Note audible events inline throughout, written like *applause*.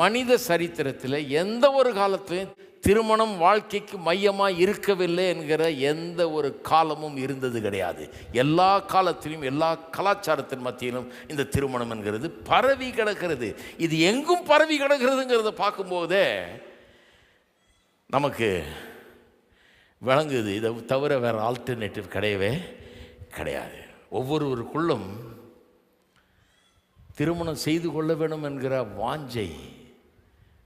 மனித சரித்திரத்தில் எந்த ஒரு காலத்திலும் திருமணம் வாழ்க்கைக்கு மையமாக இருக்கவில்லை என்கிற எந்த ஒரு காலமும் இருந்தது கிடையாது. எல்லா காலத்திலும் எல்லா கலாச்சாரத்தின் மத்தியிலும் இந்த திருமணம் என்கிறது பரவி கிடக்கிறது. இது எங்கும் பரவி கிடக்கிறதுங்கிறத பார்க்கும்போதே நமக்கு விளங்குது. இதை தவிர வேறு ஆல்டர்னேட்டிவ் கிடையவே கிடையாது. ஒவ்வொருவருக்குள்ளும் திருமணம் செய்து கொள்ள வேண்டும் என்கிற வாஞ்சை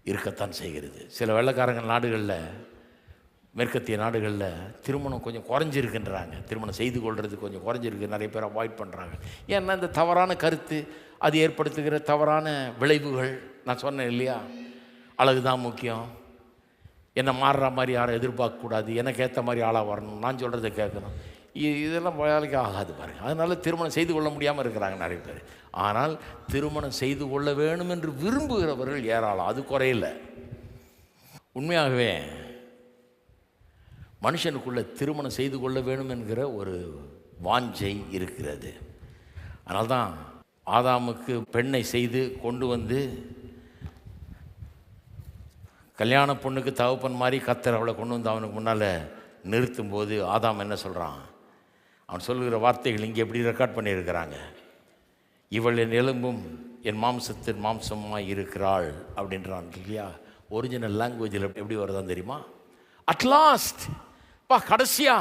இருக்கத்தான் செய்கிறது. சில வெள்ளக்காரங்க நாடுகளில் மேற்கத்திய நாடுகளில் திருமணம் கொஞ்சம் குறைஞ்சிருக்குன்றாங்க. திருமணம் செய்து கொள்வது கொஞ்சம் குறைஞ்சிருக்கு நிறைய பேர் அவாய்ட் பண்ணுறாங்க ஏன்னா இந்த தவறான கருத்து அது ஏற்படுத்துகிற தவறான விளைவுகள் நான் சொன்னேன் இல்லையா? அழகு தான் முக்கியம். என்னை மாறுற மாதிரி யாரும் எதிர்பார்க்கக்கூடாது. எனக்கு ஏற்ற மாதிரி ஆளாக வரணும். நான் சொல்கிறத கேட்கணும். இதெல்லாம் வேலைக்கு ஆகாது பாருங்கள் அதனால திருமணம் செய்து கொள்ள முடியாமல் இருக்கிறாங்க நிறைய பேர். ஆனால் திருமணம் செய்து கொள்ள வேணும் என்று விரும்புகிறவர்கள் ஏராளம். அது குறையில உண்மையாகவே மனுஷனுக்குள்ள திருமணம் செய்து கொள்ள வேணும் என்கிற ஒரு வாஞ்சை இருக்கிறது. அதனால்தான் ஆதாமுக்கு பெண்ணை செய்து கொண்டு வந்து கல்யாண பொண்ணுக்கு தகப்பன் மாதிரி கத்தர் அவளை கொண்டு வந்து அவனுக்கு முன்னால் நிறுத்தும்போது ஆதாம் என்ன சொல்கிறான் அவன் சொல்லுகிற வார்த்தைகள் இங்கே எப்படி ரெக்கார்ட் பண்ணியிருக்கிறாங்க? இவள் என் எலும்பும் என் மாம்சத்தின் மாம்சமாக இருக்கிறாள் அப்படின்றான் இல்லையா? ஒரிஜினல் லாங்குவேஜில் எப்படி வருதான் தெரியுமா? அட்லாஸ்ட் பா கடைசியா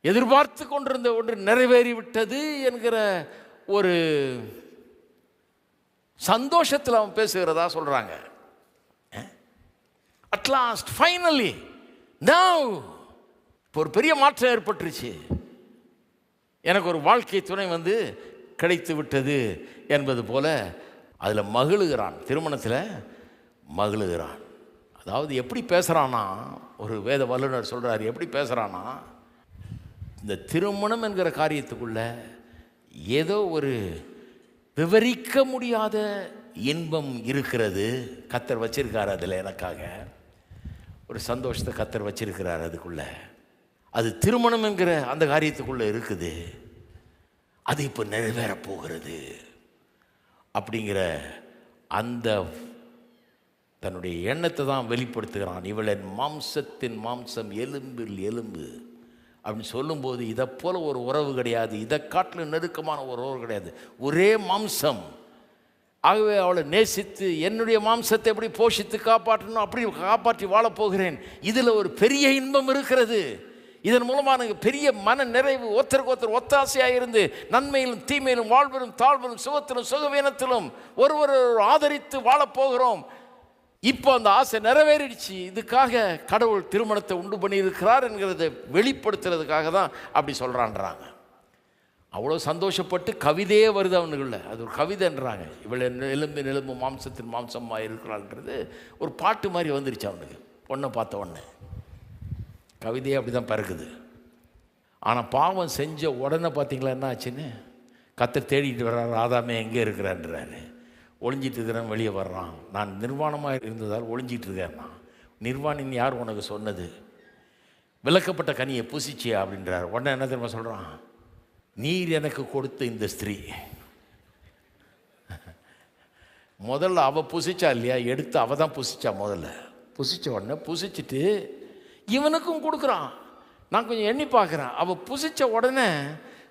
எதிர்பார்த்து கொண்டிருந்த ஒன்று நிறைவேறிவிட்டது என்கிற ஒரு சந்தோஷத்தில் அவன் பேசுகிறதா சொல்கிறாங்க அட்லாஸ்ட் ஃபைனலி நவ் இப்போ ஒரு பெரிய மாற்றம் ஏற்பட்டுருச்சு. எனக்கு ஒரு வாழ்க்கை துணை வந்து கிடைத்து விட்டது என்பது போல அதில் மகிழுகிறான் திருமணத்தில் மகிழுகிறான். அதாவது எப்படி பேசுகிறானா ஒரு வேத வல்லுனர் சொல்கிறார் எப்படி பேசுகிறானா இந்த திருமணம் என்கிற காரியத்துக்குள்ள ஏதோ ஒரு விவரிக்க முடியாத இன்பம் இருக்கிறது. கத்தர் வச்சிருக்கார் அதில் எனக்காக. ஒரு சந்தோஷத்தை கத்தர் வச்சிருக்கிறார் அதுக்குள்ளே. அது திருமணம் என்கிற அந்த காரியத்துக்குள்ளே இருக்குது. அது இப்போ நிறைவேற போகிறது. அப்படிங்கிற அந்த தன்னுடைய எண்ணத்தை தான் வெளிப்படுத்துகிறான். இவளின் மாம்சத்தின் மாம்சம் எலும்பில் எலும்பு. அப்படின்னு சொல்லும்போது இதை போல் ஒரு உறவு கிடையாது. இதை காட்டிலும் நெருக்கமான ஒரு உறவு கிடையாது. ஒரே மாம்சம். ஆகவே அவளை நேசித்து என்னுடைய மாம்சத்தை எப்படி போஷித்து காப்பாற்றணும்? அப்படி காப்பாற்றி வாழப்போகிறேன் இதில் ஒரு பெரிய இன்பம் இருக்கிறது. இதன் மூலமாக எனக்கு பெரிய மன நிறைவு ஒருத்தருக்கு ஒருத்தர் ஒத்தாசையாக இருந்து நன்மையிலும் தீமையிலும் வாழ்விலும் தாழ்விலும் சுகத்திலும் சுகவீனத்திலும் ஒருவர் ஆதரித்து வாழப் போகிறோம். இப்போ அந்த ஆசை நிறைவேறிடுச்சு. இதுக்காக கடவுள் திருமணத்தை உண்டு பண்ணியிருக்கிறார் என்கிறத வெளிப்படுத்துறதுக்காக தான் அப்படி சொல்கிறான்றாங்க அவ்வளோ சந்தோஷப்பட்டு கவிதையே வருது அவனுக்குள்ள. அது ஒரு கவிதைன்றாங்க. இவள் எலும்பு எலும்பு மாம்சத்தின் மாம்சமாக இருக்கிறான்றது ஒரு பாட்டு மாதிரி வந்துருச்சு அவனுக்கு. பொண்ணை பார்த்த உடனே. கவிதையே அப்படி தான் பிறக்குது. ஆனால் பாவம் செஞ்ச உடனே பார்த்தீங்களா என்ன ஆச்சுன்னு? கத்தை தேடிட்டு வர்றாரு ஆதாமே எங்கே இருக்கிறான்றாரு ஒளிஞ்சிட்டு இருக்கிறேன் வெளியே வர்றான். நான் நிர்வாணமாக இருந்ததால் ஒளிஞ்சிட்டு நான் நிர்வாணின்னு யார் உனக்கு சொன்னது? விளக்கப்பட்ட கனியை புசிச்சியா அப்படின்றார். உடனே என்ன தெரியுமா சொல்கிறான் நீர் எனக்கு கொடுத்த இந்த ஸ்திரீ. முதல்ல அவள் புசிச்சா இல்லையா? எடுத்து அவள் தான் புசிச்சா முதல்ல. புசிச்ச உடனே புசிச்சிட்டு இவனுக்கும் கொடுக்குறான். நான் கொஞ்சம் எண்ணி பார்க்குறேன். அவள் புசித்த உடனே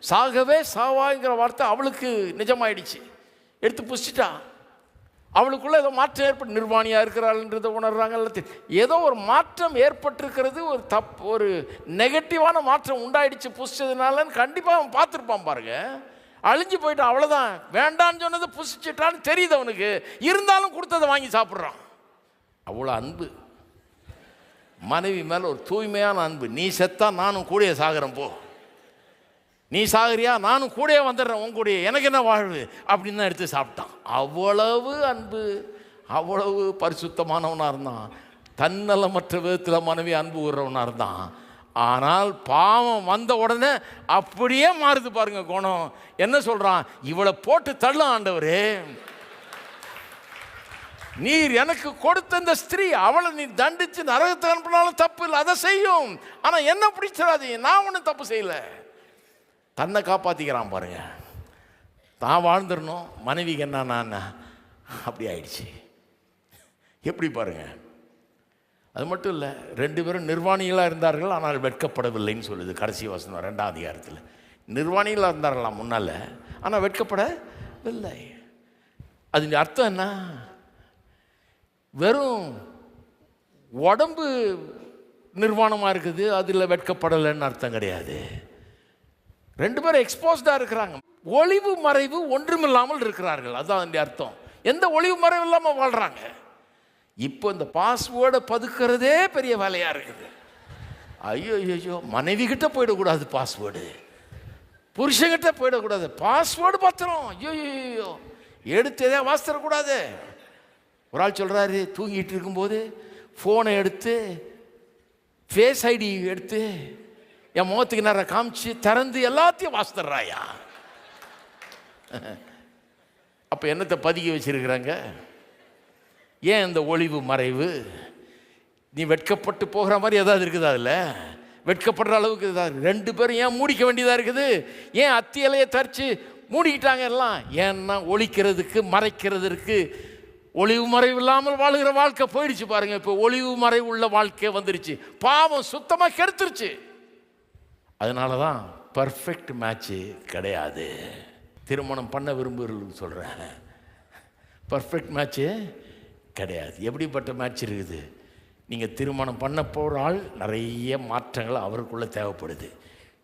சாகவே சாவாங்கிற வார்த்தை அவளுக்கு நிஜமாயிடுச்சு. எடுத்து புசிச்சிட்டா. அவளுக்குள்ளே ஏதோ மாற்றம் ஏற்பட்டு நிர்வாணியாக இருக்கிறாள்ன்றதை உணர்றாங்க ஏதோ ஒரு மாற்றம் ஏற்பட்டிருக்கிறது ஒரு தப் ஒரு நெகட்டிவான மாற்றம் உண்டாயிடுச்சு புசிச்சதுனாலன்னு கண்டிப்பாக அவன் பார்த்துருப்பான் பாருங்க. அழிஞ்சு போயிட்டான் அவ்வளோதான் வேண்டான்னு சொன்னதை புசிச்சிட்டான்னு தெரியுது அவனுக்கு. இருந்தாலும் கொடுத்ததை வாங்கி சாப்பிட்றான். அவ்வளோ அன்பு. மனைவி மேலே ஒரு தூய்மையான அன்பு. நீ செத்தா நானும் கூடயே சாகிறேன் போ. நீ சாகுறியா? நானும் கூடயே வந்துடுறேன் உன் கூடயே. எனக்கு என்ன வாழ்வு? அப்படின்னு தான் எடுத்து சாப்பிட்டான். அவ்வளவு அன்பு. அவ்வளவு பரிசுத்தமானவனாக இருந்தான். தன்னலமற்ற விதத்தில் மனைவி அன்பு கூறுறவனாக இருந்தான். ஆனால் பாவம் வந்த உடனே அப்படியே மாறுது பாருங்க குணம். என்ன சொல்கிறான் இவளை போட்டு தள்ளும் ஆண்டவரே. நீர் எனக்கு கொடுத்த இந்த ஸ்திரீ அவளை நீ தண்டித்து நரகத்தை அனுப்பினாலும் தப்பு இல்லை அதை செய்யும். ஆனால் என்ன பிடிச்சிடாதீங்க நான் ஒன்றும் தப்பு செய்யலை. தன்னை காப்பாற்றிக்கிறான் பாருங்க. தான் வாழ்ந்துடணும் மனைவிக்கு என்ன நான் அப்படி ஆயிடுச்சு. எப்படி பாருங்க? அது மட்டும் இல்லை ரெண்டு பேரும் நிர்வாணிகளாக இருந்தார்கள் ஆனால் வெட்கப்படவில்லைன்னு சொல்லுது கடைசி வசனம் ரெண்டாம் அதிகாரத்தில். நிர்வாணிகளாக இருந்தார்களாம் முன்னால் ஆனால் வெட்கப்படவில்லை. அது அர்த்தம் என்ன? வெறும் உடம்பு நிர்வாணமாக இருக்குது அதில் வெட்கப்படலைன்னு அர்த்தம் கிடையாது. ரெண்டு பேரும் எக்ஸ்போஸ்டாக இருக்கிறாங்க. ஒளிவு மறைவு ஒன்றுமில்லாமல் இருக்கிறார்கள். அதுதான் அந்த அர்த்தம். எந்த ஒளிவு மறைவு இல்லாமல் வாழ்கிறாங்க இப்போ இந்த பாஸ்வேர்டை பதுக்கிறதே பெரிய வேலையாக இருக்குது. ஐயோ ஐயோ மனைவி கிட்ட போயிடக்கூடாது பாஸ்வேர்டு புருஷங்கிட்ட போயிடக்கூடாது. பாஸ்வேர்டு பத்திரம். ஐயோ ஐயோ எடுத்து எதாவது வாசித்தரக்கூடாது ஒரு ஆள் சொல்கிறாரு தூங்கிட்டு இருக்கும்போது ஃபோனை எடுத்து ஃபேஸ் ஐடி எடுத்து என் முகத்துக்கு நேரம் காமிச்சு திறந்து எல்லாத்தையும் வாசித்துறாயா *laughs* அப்போ என்னத்தை பதுக்கி வச்சிருக்கிறாங்க? ஏன் இந்த ஒளிவு மறைவு? நீ வெட்கப்பட்டு போகிற மாதிரி ஏதாவது இருக்குது அதில்? வெட்கப்படுற அளவுக்கு இதாக ரெண்டு பேரும் ஏன் மூடிக்க வேண்டியதாக இருக்குது? ஏன் அத்தியலையை தரிச்சு மூடிக்கிட்டாங்க எல்லாம்? ஏன்னா ஒழிக்கிறதுக்கு மறைக்கிறதுக்கு ஒளிவு மறைவு இல்லாமல் வாழுகிற வாழ்க்கை போயிடுச்சு பாருங்க. இப்போ ஒளிவு மறைவு உள்ள வாழ்க்கை வந்துருச்சு. பாவம் சுத்தமாக கெடுத்துருச்சு. அதனால தான் பர்ஃபெக்ட் மேட்ச்சு கிடையாது. திருமணம் பண்ண விரும்புகிறவங்களுக்கு சொல்கிறேன் பர்ஃபெக்ட் மேட்ச்சு கிடையாது. எப்படிப்பட்ட மேட்ச் இருக்குது? நீங்கள் திருமணம் பண்ண போகிற ஆள் நிறைய மாற்றங்கள் அவருக்குள்ளே தேவைப்படுது.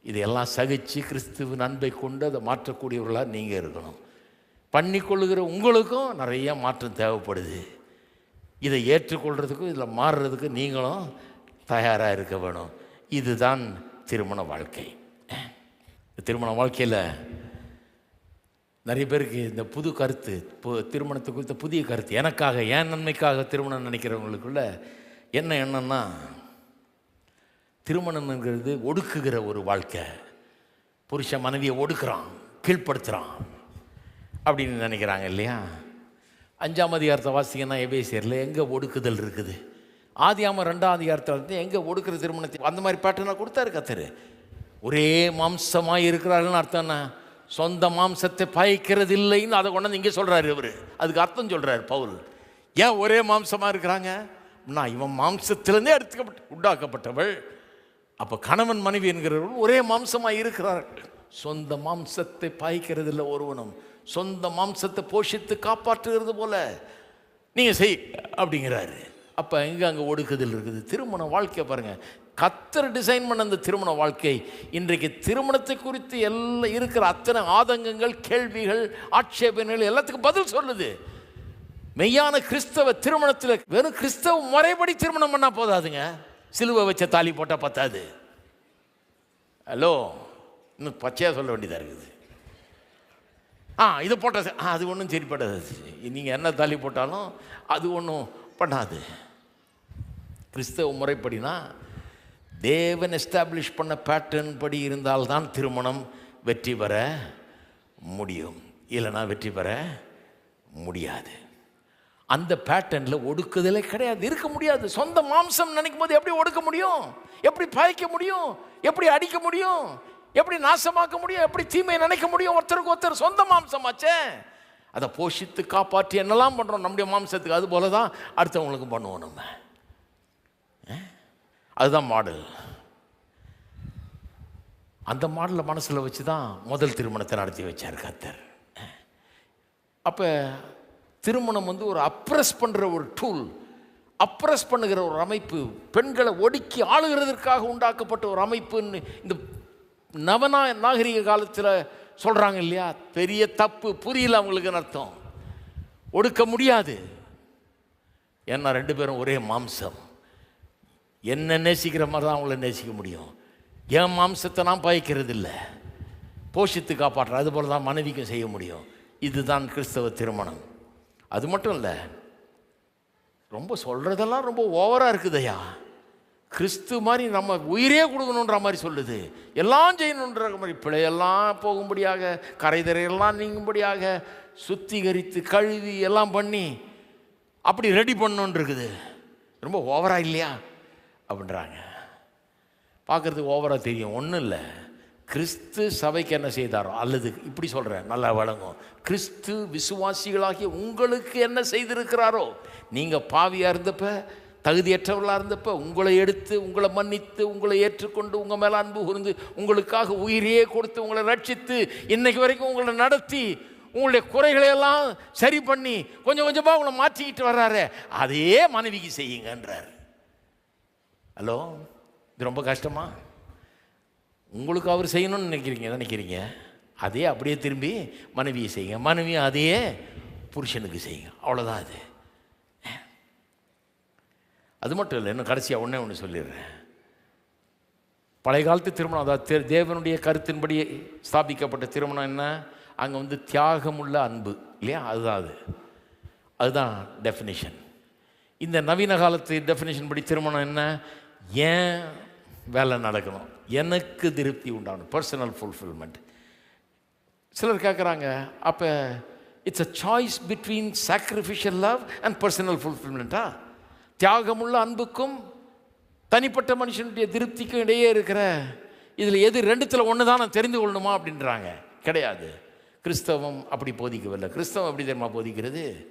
இதையெல்லாம் சகித்து கிறிஸ்துவின் அன்பை கொண்டு அதை மாற்றக்கூடியவர்களாக நீங்கள் இருக்கணும். பண்ணிக்கொள்ளுகிற உங்களுக்கும் நிறைய மாற்றம் தேவைப்படுது. இதை ஏற்றுக்கொள்கிறதுக்கும் இதில் மாறுறதுக்கு நீங்களும் தயாராக இருக்க வேணும். இதுதான் திருமண வாழ்க்கை. திருமண வாழ்க்கையில் நிறைய பேருக்கு இந்த புது கருத்து பு- திருமணத்தை குறித்த புதிய கருத்து எனக்காக என் நன்மைக்காக திருமணம் நினைக்கிறவங்களுக்குள்ள என்ன எண்ணம்னா திருமணம்ங்கிறது ஒடுக்குகிற ஒரு வாழ்க்கை. புருஷன் மனைவியை ஒடுக்குறான் கீழ்ப்படுத்துகிறான் அப்படின்னு நினைக்கிறாங்க இல்லையா? அஞ்சாம் அதிகாரத்தை வாசிங்கன்னா எபேசியரில் எங்கே ஒடுக்குதல் இருக்குது? ஆதியாம ரெண்டாம் அதிகாரத்தில் வந்து எங்கே ஒடுக்குற திருமணத்தை அந்த மாதிரி பேட்டர்னாக கொடுத்தாரு கத்தர் ஒரே மாம்சமாக இருக்கிறாருன்னு அர்த்தம் என்ன? சொந்த மாம்சத்தை பாய்க்கிறது இல்லைன்னு அதை கொண்டாந்து இங்கே சொல்கிறாரு இவர். அதுக்கு அர்த்தம் சொல்கிறார் பவுல். ஏன் ஒரே மாம்சமாக இருக்கிறாங்க? நான் இவன் மாம்சத்திலேருந்தே எடுத்துக்கப்பட்டு உண்டாக்கப்பட்டவள். அப்போ கணவன் மனைவி என்கிறவர்கள் ஒரே மாம்சமாக இருக்கிறார்கள். சொந்த மாம்சத்தை பாய்க்கிறது இல்லை ஒருவனும். சொந்த மாம்சத்தை போஷித்து காப்பாற்றுகிறது போல. நீங்கள் செய் அப்படிங்கிறாரு. அப்போ எங்கே அங்கே ஒடுக்குதல் இருக்குது? திருமண வாழ்க்கை பாருங்கள் கத்தர் டிசைன் பண்ண அந்த திருமண வாழ்க்கை. இன்றைக்கு திருமணத்தை குறித்து எல்லாம் இருக்கிற அத்தனை ஆதங்கங்கள் கேள்விகள் ஆட்சேபனைகள் எல்லாத்துக்கும் பதில் சொல்லுது. மெய்யான கிறிஸ்தவ திருமணத்தில் வெறும் கிறிஸ்தவ முறைப்படி திருமணம் பண்ணால் போதாதுங்க. சிலுவை வச்ச தாலி போட்டால் பத்தாது. ஹலோ இன்னும் பச்சையாக சொல்ல வேண்டியதாக இருக்குது. ஆ இதை போட்ட ஆ அது ஒன்றும் சரிப்படாது நீங்கள் என்ன தாலி போட்டாலும் அது ஒன்றும் பண்ணாது கிறிஸ்தவ முறைப்படினா தேவன் எஸ்டாப்ளிஷ் பண்ண பேட்டர்ன் படி இருந்தால்தான் திருமணம் வெற்றி பெற முடியும். இல்லைன்னா வெற்றி பெற முடியாது. அந்த பேட்டர்னில் ஒடுக்குதலே கிடையாது. இருக்க முடியாது. சொந்த மாம்சம் நினைக்கும் போது எப்படி ஒடுக்க முடியும்? எப்படி பாய்க்க முடியும்? எப்படி அடிக்க முடியும்? எப்படி நாசமாக்க முடியும்? எப்படி தீமையை நினைக்க முடியும்? ஒருத்தருக்கு ஒருத்தர் சொந்த மாம்சமாச்சே. அதை போஷித்து காப்பாற்றி என்னெல்லாம் பண்ணுறோம் நம்முடைய மாம்சத்துக்கு அது போல தான் அடுத்தவங்களுக்கும் பண்ணுவோம் நம்ம. அதுதான் மாடல். அந்த மாடலை மனசில் வச்சு தான் முதல் திருமணத்தை நடத்தி வச்சார் கத்தர். அப்போ திருமணம் வந்து ஒரு அப்ரஸ் பண்ணுற ஒரு டூல் அப்ரஸ் பண்ணுகிற ஒரு அமைப்பு. பெண்களை ஒடுக்கி ஆளுகிறதற்காக உண்டாக்கப்பட்ட ஒரு அமைப்புன்னு இந்த நவநா நாகரிக காலத்தில் சொல்கிறாங்க இல்லையா? பெரிய தப்பு புரியல அவங்களுக்குன்னு அர்த்தம். ஒடுக்க முடியாது. ஏன்னா ரெண்டு பேரும் ஒரே மாம்சம். என்ன நேசிக்கிற மாதிரி தான் அவங்கள நேசிக்க முடியும். என் மாம்சத்தை நான் பாய்க்கிறது இல்லை போஷித்து காப்பாற்றுற அதுபோல் தான் மனைவிக்கும் செய்ய முடியும். இதுதான் கிறிஸ்தவ திருமணம். அது மட்டும் இல்லை ரொம்ப சொல்கிறதெல்லாம் ரொம்ப ஓவராக இருக்குதையா கிறிஸ்து மாதிரி நம்ம உயிரே கொடுக்கணுன்ற மாதிரி சொல்லுது. எல்லாம் செய்யணுன்ற மாதிரி பிழையெல்லாம் போகும்படியாக கரைதரையெல்லாம் நீங்கும்படியாக சுத்திகரித்து கழுவி எல்லாம் பண்ணி அப்படி ரெடி பண்ணணுன்னு இருக்குது. ரொம்ப ஓவராக இல்லையா? அப்படின்றாங்க. பார்க்குறதுக்கு ஓவராக தெரியும். ஒன்றும் இல்லை. கிறிஸ்து சபைக்கு என்ன செய்தாரோ அல்லது இப்படி சொல்கிறேன் நல்லா வழங்கும் கிறிஸ்து விசுவாசிகளாகிய உங்களுக்கு என்ன செய்திருக்கிறாரோ நீங்கள் பாவியாக இருந்தப்ப தகுதியற்றவர்களாக இருந்தப்ப உங்களை எடுத்து உங்களை மன்னித்து உங்களை ஏற்றுக்கொண்டு உங்கள் மேலே அன்பு கூர்ந்து உங்களுக்காக உயிரையே கொடுத்து உங்களை ரட்சித்து இன்னைக்கு வரைக்கும் உங்களை நடத்தி உங்களுடைய குறைகளை எல்லாம் சரி பண்ணி கொஞ்சம் கொஞ்சமாக உங்களை மாற்றிக்கிட்டு வர்றாரு. அதையே மனைவிக்கு செய்யுங்கன்றார். ஹலோ இது ரொம்ப கஷ்டமா? உங்களுக்கு அவர் செய்யணும்னு நினைக்கிறீங்க நினைக்கிறீங்க? அதே அப்படியே திரும்பி மனைவியை செய்யுங்க. மனைவியை அதையே புருஷனுக்கு செய்யுங்க. அவ்வளோதான் அது. அது மட்டும் இல்லை இன்னும் கடைசியாக ஒன்றே ஒன்று சொல்லிடுறேன். பழைய காலத்து திருமணம் அதாவது தேவனுடைய கருத்தின்படி ஸ்தாபிக்கப்பட்ட திருமணம் என்ன? அங்கே வந்து தியாகமுள்ள அன்பு இல்லையா? அதுதான் அது. அதுதான் டெஃபினிஷன் இந்த நவீன காலத்து டெஃபினிஷன் படி திருமணம் என்ன? ஏன் வேலை நடக்கணும்? எனக்கு திருப்தி உண்டாகணும். பர்சனல் ஃபுல்ஃபில்மெண்ட் சிலர் கேட்குறாங்க அப்போ it's a choice between sacrificial love and personal ஃபுல்ஃபில்மெண்ட்டா தியாகமுள்ள அன்புக்கும் தனிப்பட்ட மனுஷனுடைய திருப்திக்கும் இடையே இருக்கிற இதில் எது ரெண்டுத்தில் ஒன்று தான் நான் தெரிந்து கொள்ளணுமா அப்படின்றாங்க. கிடையாது. கிறிஸ்தவம் அப்படி போதிக்கவில்லை. கிறிஸ்தவம் எப்படி தெரியுமா போதிக்கிறது?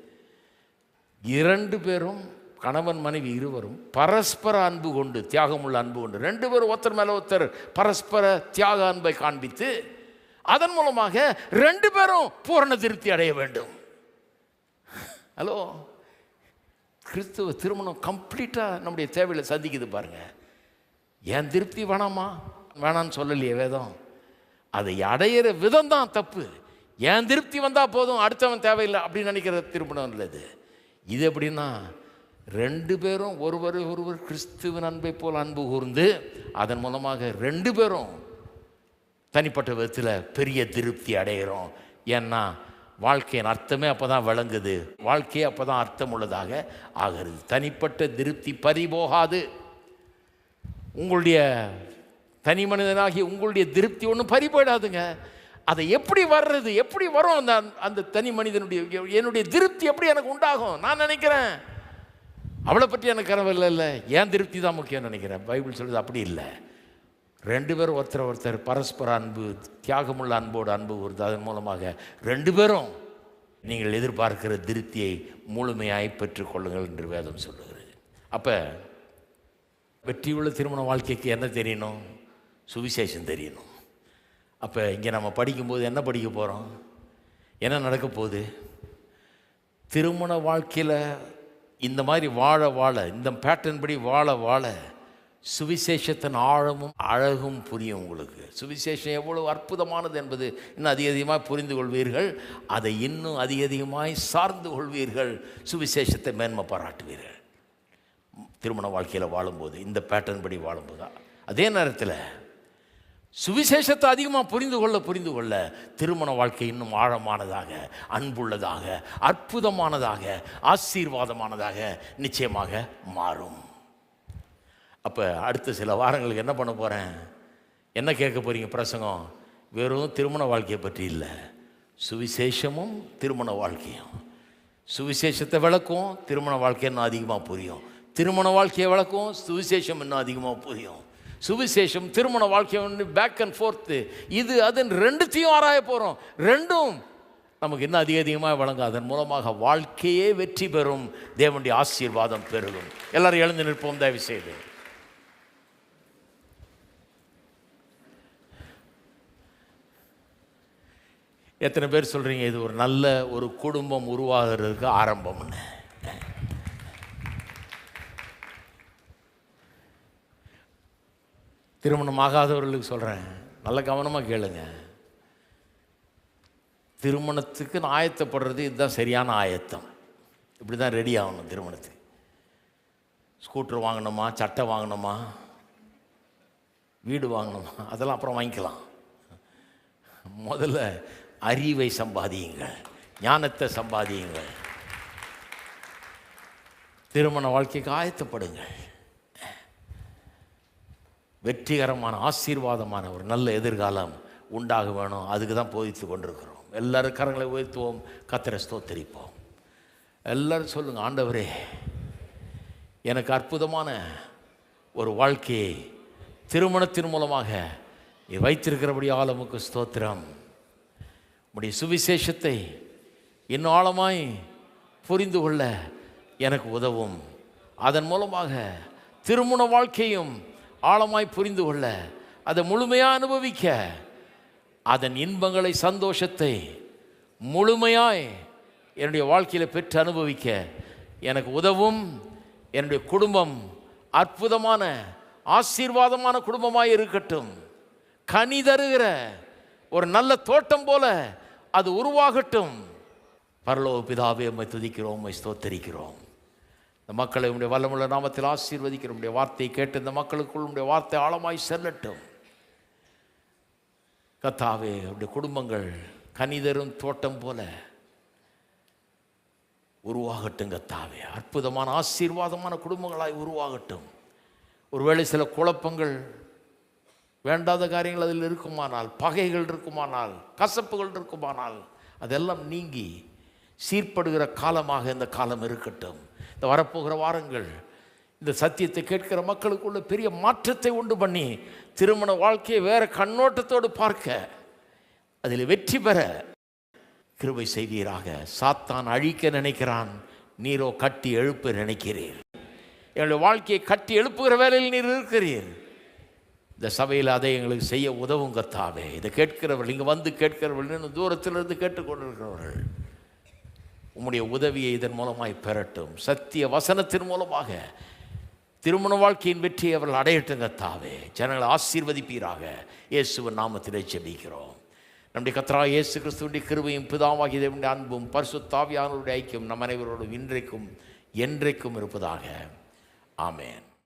இரண்டு பேரும் கணவன் மனைவி இருவரும் பரஸ்பர அன்பு கொண்டு தியாகமுள்ள அன்பு கொண்டு ரெண்டு பேரும் ஒருத்தர் மேலே ஒருத்தர் பரஸ்பர தியாக அன்பை காண்பித்து அதன் மூலமாக ரெண்டு பேரும் பூரண திருப்தி அடைய வேண்டும். ஹலோ? கிறிஸ்துவ திருமணம் கம்ப்ளீட்டாக நம்முடைய தேவையில் சந்திக்குது பாருங்கள் ஏன் திருப்தி வேணாமா? வேணான்னு சொல்லலையே வேதம். அதை அடையிற விதம் தான் தப்பு. ஏன் திருப்தி வந்தால் போதும் அடுத்தவன் தேவையில்லை அப்படின்னு நினைக்கிற திருமணம் இல்லை இது இது எப்படின்னா ரெண்டு பேரும் ஒருவர் ஒருவர் கிறிஸ்துவின் அன்பை போல் அன்பு கூர்ந்து அதன் மூலமாக ரெண்டு பேரும் தனிப்பட்ட விதத்தில் பெரிய திருப்தி அடைகிறோம் ஏன்னா வாழ்க்கையின் அர்த்தமே அப்போ தான் விளங்குது. வாழ்க்கையே அப்போ தான் அர்த்தம் உள்ளதாக ஆகிறது. தனிப்பட்ட திருப்தி பறிபோகாது. உங்களுடைய தனி மனிதனாகி உங்களுடைய திருப்தி ஒன்றும் பறி போயிடாதுங்க அதை எப்படி வர்றது எப்படி வரும் அந்த அந்த தனி மனிதனுடைய என்னுடைய திருப்தி எப்படி எனக்கு உண்டாகும்? நான் நினைக்கிறேன். அவளை பற்றி எனக்கு கனவு இல்லை இல்லை. ஏன் திருப்தி தான் முக்கியம் நினைக்கிறேன். பைபிள் சொல்கிறது அப்படி இல்லை. ரெண்டு பேரும் ஒருத்தர் ஒருத்தர் பரஸ்பர அன்பு தியாகமுள்ள அன்போடு அன்பு வருது அதன் மூலமாக ரெண்டு பேரும் நீங்கள் எதிர்பார்க்கிற திருப்தியை முழுமையாய் பெற்றுக்கொள்ளுங்கள் என்று வேதம் சொல்லுகிறது. அப்போ வெற்றியுள்ள திருமண வாழ்க்கைக்கு என்ன தெரியணும்? சுவிசேஷம் தெரியணும். அப்போ இங்கே நம்ம படிக்கும்போது என்ன படிக்க போகிறோம் என்ன நடக்க போகுது? திருமண வாழ்க்கையில் இந்த மாதிரி வாழ வாழ இந்த பேட்டர்ன் படி வாழ வாழ சுவிசேஷத்தின் ஆழமும் அழகும் புரியும் உங்களுக்கு. சுவிசேஷம் எவ்வளவு அற்புதமானது என்பது இன்னும் அதிக அதிகமாக புரிந்து கொள்வீர்கள். அதை இன்னும் அதிக அதிகமாய் சார்ந்து கொள்வீர்கள். சுவிசேஷத்தை மேன்மை பாராட்டுவீர்கள். திருமண வாழ்க்கையில் வாழும்போது இந்த பேட்டர்ன் படி வாழும்போது. அதே நேரத்தில் சுவிசேஷத்தை அதிகமாக புரிந்து கொள்ள புரிந்து கொள்ள திருமண வாழ்க்கை இன்னும் ஆழமானதாக அன்புள்ளதாக அற்புதமானதாக ஆசீர்வாதமானதாக நிச்சயமாக மாறும். அப்போ அடுத்த சில வாரங்களுக்கு என்ன பண்ண போகிறேன் என்ன கேட்க போகிறீங்க பிரசங்கம்? வெறும் திருமண வாழ்க்கையை பற்றி இல்லை. சுவிசேஷமும் திருமண வாழ்க்கையும். சுவிசேஷத்தை விளக்கும் திருமண வாழ்க்கை இன்னும் அதிகமாக புரியும். திருமண வாழ்க்கையை விளக்கும் சுவிசேஷம் இன்னும் அதிகமாக புரியும். சுவிசேஷம் திருமண வாழ்க்கை பேக் அண்ட் ஃபோர்த்து இது அதுன்னு ரெண்டுத்தையும் ஆராய போகிறோம் ரெண்டும் நமக்கு இன்னும் அதிக அதிகமாக வழங்கும் அதன் மூலமாக வாழ்க்கையே வெற்றி பெறும். தேவனுடைய ஆசீர்வாதம் பெருகும். எல்லாரும் எழுந்து நிற்போம் தயவு செய்து. எத்தனை பேர் சொல்கிறீங்க இது ஒரு நல்ல ஒரு குடும்பம் உருவாகிறதுக்கு ஆரம்பம்னு. திருமணம் ஆகாதவர்களுக்கு சொல்கிறேன் நல்ல கவனமாக கேளுங்க. திருமணத்துக்கு நான் ஆயத்தப்படுறது இதுதான் சரியான ஆயத்தம். இப்படி தான் ரெடி ஆகணும் திருமணத்துக்கு. ஸ்கூட்டர் வாங்கணுமா சட்டை வாங்கணுமா வீடு வாங்கணுமா அதெல்லாம் அப்புறம் வாங்கிக்கலாம். முதல்ல அறிவை சம்பாதியுங்கள் ஞானத்தை சம்பாதியுங்கள். திருமண வாழ்க்கைக்கு ஆயத்தப்படுங்கள். வெற்றிகரமான ஆசீர்வாதமான ஒரு நல்ல எதிர்காலம் உண்டாக வேணும் அதுக்கு தான் போதித்து கொண்டிருக்கிறோம். எல்லாரும் கரங்களை உயர்த்துவோம் கத்திர ஸ்தோத்தரிப்போம். எல்லாரும் சொல்லுங்கள் ஆண்டவரே எனக்கு அற்புதமான ஒரு வாழ்க்கையை திருமணத்தின் மூலமாக நீ வைத்திருக்கிறபடியால் உமக்கு ஸ்தோத்திரம். உம்முடைய சுவிசேஷத்தை இன்னும் ஆழமாய் புரிந்து கொள்ள எனக்கு உதவும். அதன் மூலமாக திருமண வாழ்க்கையும் ஆழமாய் புரிந்து கொள்ள அதை முழுமையாக அனுபவிக்க அதன் இன்பங்களை சந்தோஷத்தை முழுமையாய் என்னுடைய வாழ்க்கையில் பெற்று அனுபவிக்க எனக்கு உதவும். என்னுடைய குடும்பம் அற்புதமான ஆசீர்வாதமான குடும்பமாய் இருக்கட்டும். கனி தருகிற ஒரு நல்ல தோட்டம் போல அது உருவாகட்டும். பரலோக பிதாவே உண்மை துதிக்கிறோம் உண்மை ஸ்தோத்தரிக்கிறோம். இந்த மக்களை உடைய வல்லமுள்ள நாமத்தில் ஆசீர்வதிக்கிற உடைய வார்த்தையை கேட்டு இந்த மக்களுக்குள் உடைய வார்த்தை ஆழமாய் செல்லட்டும். கத்தாவே உடைய குடும்பங்கள் கனிதரும் தோட்டம் போல உருவாகட்டும் கத்தாவே. அற்புதமான ஆசீர்வாதமான குடும்பங்களாய் உருவாகட்டும். ஒருவேளை சில குழப்பங்கள் வேண்டாத காரியங்கள் அதில் இருக்குமானால் பகைகள் இருக்குமானால் கசப்புகள் இருக்குமானால் அதெல்லாம் நீங்கி சீர்படுகிற காலமாக இந்த காலம் இருக்கட்டும். இந்த வரப்போகிற வாரங்கள் இந்த சத்தியத்தை கேட்கிற மக்களுக்குள்ள பெரிய மாற்றத்தை உண்டு பண்ணி திருமண வாழ்க்கையை வேறு கண்ணோட்டத்தோடு பார்க்க அதில் வெற்றி பெற கிருபை செய்வீராக. சாத்தான் அழிக்க நினைக்கிறான் நீரோ கட்டி எழுப்ப நினைக்கிறீர். என்னுடைய வாழ்க்கையை கட்டி எழுப்புகிற வேலையில் நீர் இருக்கிறீர். இந்த சபையில் அதை எங்களுக்கு செய்ய உதவும் கத்தாவே இதை கேட்கிறவர்கள் இங்கே வந்து கேட்கிறவர்கள் இன்னும் தூரத்திலிருந்து கேட்டுக்கொண்டிருக்கிறவர்கள். உம்முடைய உதவியை இதன் மூலமாய் பெறட்டும். சத்திய வசனத்தின் மூலமாக திருமண வாழ்க்கையின் வெற்றியை அவர்கள் அடையட்டும் கத்தாவே ஜனங்களை ஆசீர்வதிப்பீராக. இயேசுவின் நாமத்திலே ஜெபிக்கிறோம். நம்முடைய கத்ரா இயேசு கிறிஸ்துவின் கிருபையும் பிதாவாகிய தேவனுடைய அன்பும் பரிசுத்தாவியானவருடைய ஐக்கியம் நம் அனைவரோடும் இன்றைக்கும் என்றைக்கும் இருப்பதாக. ஆமேன்.